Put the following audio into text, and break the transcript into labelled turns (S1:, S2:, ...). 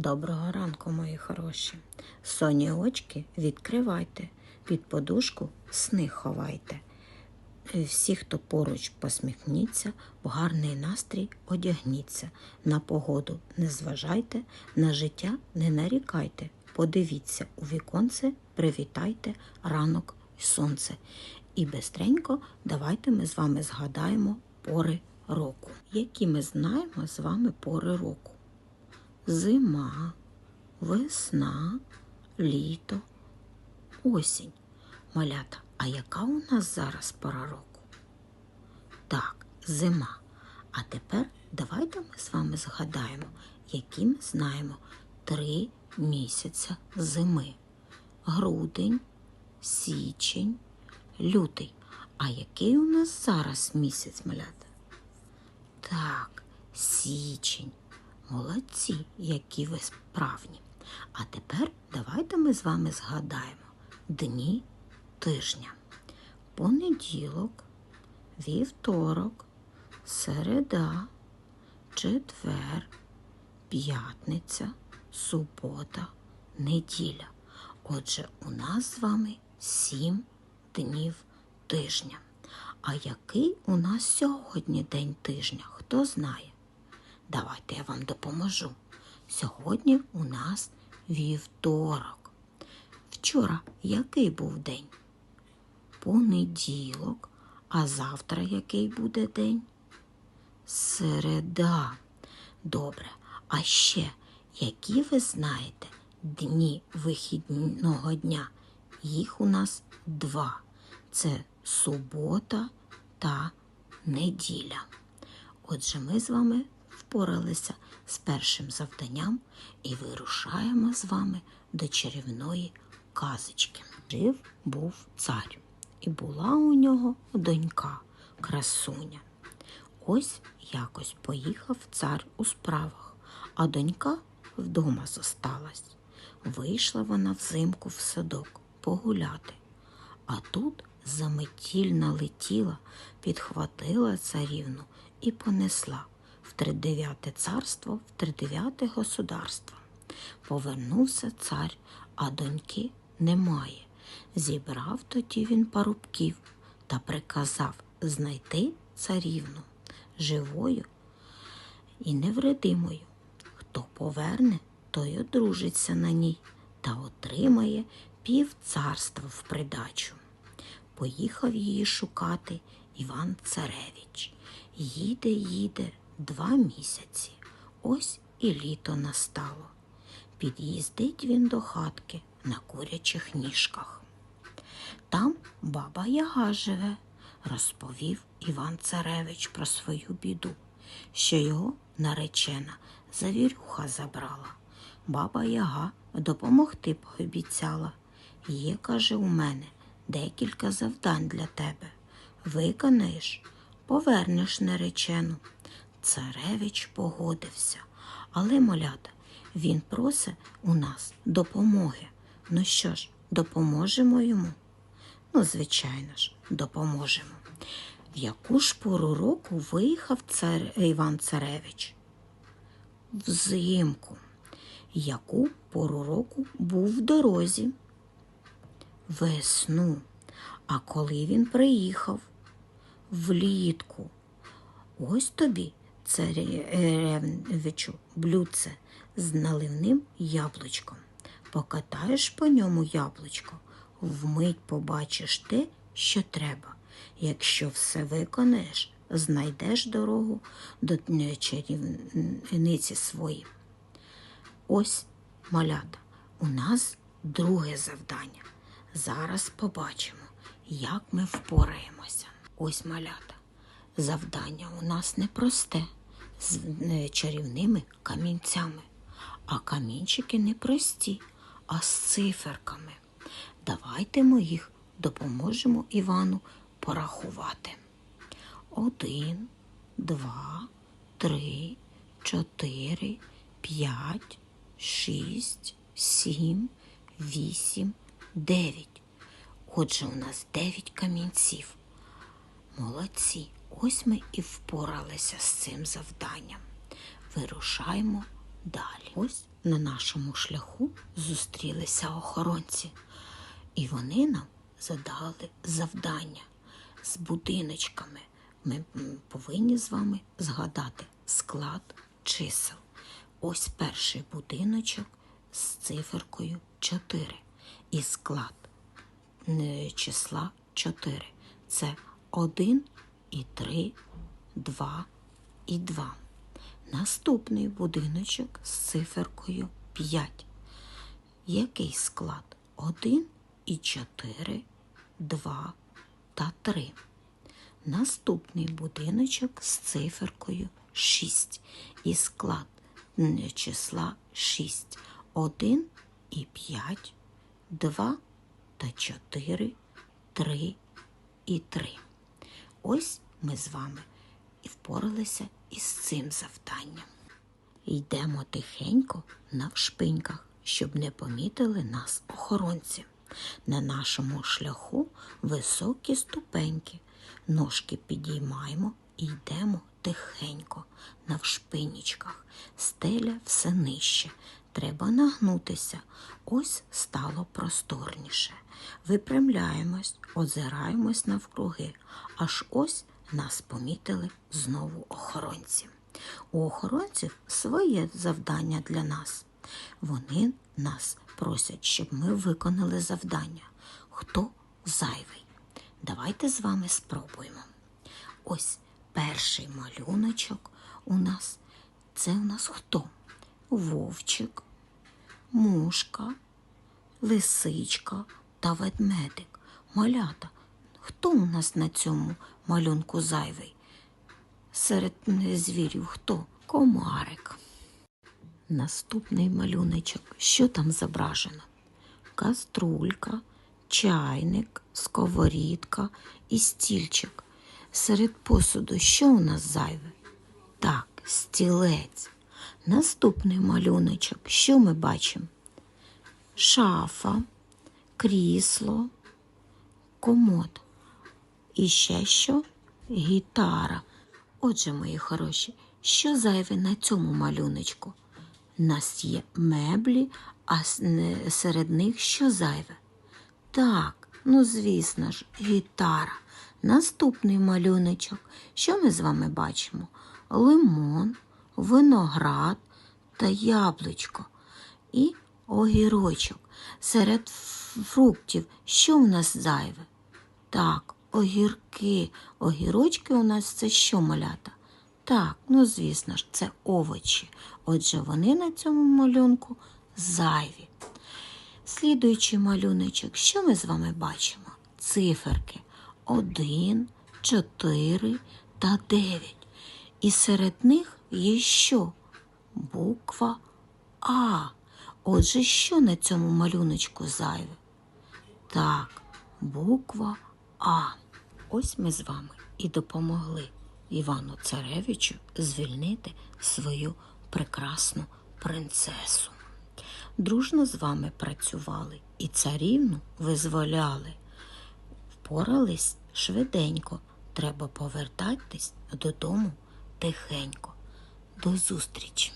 S1: Доброго ранку, мої хороші. Соні очки відкривайте, під подушку сни ховайте. Е, Всі, хто поруч, посміхніться, в гарний настрій одягніться. На погоду не зважайте, на життя не нарікайте. Подивіться у віконце, привітайте ранок і сонце. І бистренько давайте ми з вами згадаємо пори року. Які ми знаємо з вами пори року? Зима, весна, літо, осінь. Малята, а яка у нас зараз пора року? Так, зима. А тепер давайте ми з вами згадаємо, які ми знаємо три місяця зими. Грудень, січень, лютий. А який у нас зараз місяць, малята? Так, січень. Молодці, які ви справні. А тепер давайте ми з вами згадаємо дні тижня. Понеділок, вівторок, середа, четвер, п'ятниця, субота, неділя. Отже, у нас з вами сім днів тижня. А який у нас сьогодні день тижня? Хто знає? Давайте я вам допоможу. Сьогодні у нас вівторок. Вчора який був день? Понеділок. А завтра який буде день? Середа. Добре. А ще, які ви знаєте дні вихідного дня? Їх у нас два. Це субота та неділя. Отже, ми з вами впоралися з першим завданням і вирушаємо з вами до чарівної казочки. Жив був цар, і була у нього донька, красуня. Ось якось поїхав цар у справах, а донька вдома зосталась. Вийшла вона взимку в садок погуляти. А тут заметіль налетіла, підхватила царівну і понесла в тридев'яте царство, в тридев'яте государство. Повернувся цар, а доньки немає. Зібрав тоді він парубків та приказав знайти царівну живою і невредимою. Хто поверне, той одружиться на ній та отримає пів царства в придачу. Поїхав її шукати Іван Царевич. Їде, їде два місяці. Ось і літо настало. Під'їздить він до хатки на курячих ніжках. Там баба Яга живе, розповів Іван Царевич про свою біду, що його наречена завірюха забрала. Баба Яга допомогти пообіцяла. Є, каже, у мене декілька завдань для тебе. Виконаєш, повернеш наречену. Царевич погодився, але малята, він просить у нас допомоги. Ну що ж, допоможемо йому? Ну, звичайно ж, допоможемо. В яку ж пору року виїхав цар Іван Царевич? Взимку. Яку пору року був в дорозі? Весну. А коли він приїхав? Влітку. Ось тобі, царевичу, блюдце з наливним яблучком. Покатаєш по ньому яблучко, вмить побачиш те, що треба. Якщо все виконаєш, знайдеш дорогу до чарівниці свої. Ось, малята, у нас друге завдання. Зараз побачимо, як ми впораємося. Ось малята. Завдання у нас непросте з е, чарівними камінцями. А камінчики не прості, а з циферками. Давайте ми їх допоможемо Івану порахувати. Один, два, три, чотири, п'ять, шість, сім, вісім, дев'ять. Отже, у нас дев'ять камінців. Молодці, ось ми і впоралися з цим завданням. Вирушаємо далі. Ось на нашому шляху зустрілися охоронці, і вони нам задали завдання з будиночками. Ми повинні з вами згадати склад чисел. Ось перший будиночок з циферкою 4 і склад числа 4. Це 1 і 3, 2 і 2. Наступний будиночок з циферкою 5. Який склад? 1 і 4, 2 та 3. Наступний будиночок з циферкою 6 і склад числа 6. 1 і 5, 2 та 4, 3 і 3. Ось ми з вами і впоралися із цим завданням. Йдемо тихенько навшпиньках, щоб не помітили нас охоронці. На нашому шляху високі ступеньки. Ножки підіймаємо і йдемо тихенько, навшпинічках. Стеля все нижче. Треба нагнутися. Ось стало просторніше. Випрямляємось, озираємось навкруги. Аж ось нас помітили знову охоронці. У охоронців своє завдання для нас. Вони нас просять, щоб ми виконали завдання. Хто зайвий? Давайте з вами спробуємо. Ось перший малюночок у нас. Це у нас хто? Вовчик, мушка, лисичка та ведмедик. Малята. Хто у нас на цьому малюнку зайвий? Серед звірів хто? Комарик. Наступний малюночок. Що там зображено? Каструлька, чайник, сковорідка і стільчик. Серед посуду що у нас зайве? Так, стілець. Наступний малюночок. Що ми бачимо? Шафа, крісло, комод. І ще що? Гітара. Отже, мої хороші, що зайве на цьому малюночку? У нас є меблі, а серед них що зайве? Так, ну звісно ж, гітара. Наступний малюночок. Що ми з вами бачимо? Лимон, виноград та яблучко. І огірочок. Серед фруктів що в нас зайве? Так, огірки. Огірочки у нас це що малята? Так, ну звісно ж, це овочі. Отже, вони на цьому малюнку зайві. Слідуючий малюночок, що ми з вами бачимо? Циферки 1, 4 та 9. І серед них є що? Буква А. Отже, що на цьому малюночку зайве? Так, буква А. Ось ми з вами і допомогли Івану Царевичу звільнити свою прекрасну принцесу. Дружно з вами працювали і царівну визволяли. Впорались швиденько. Треба повертатись додому тихенько. До зустрічі!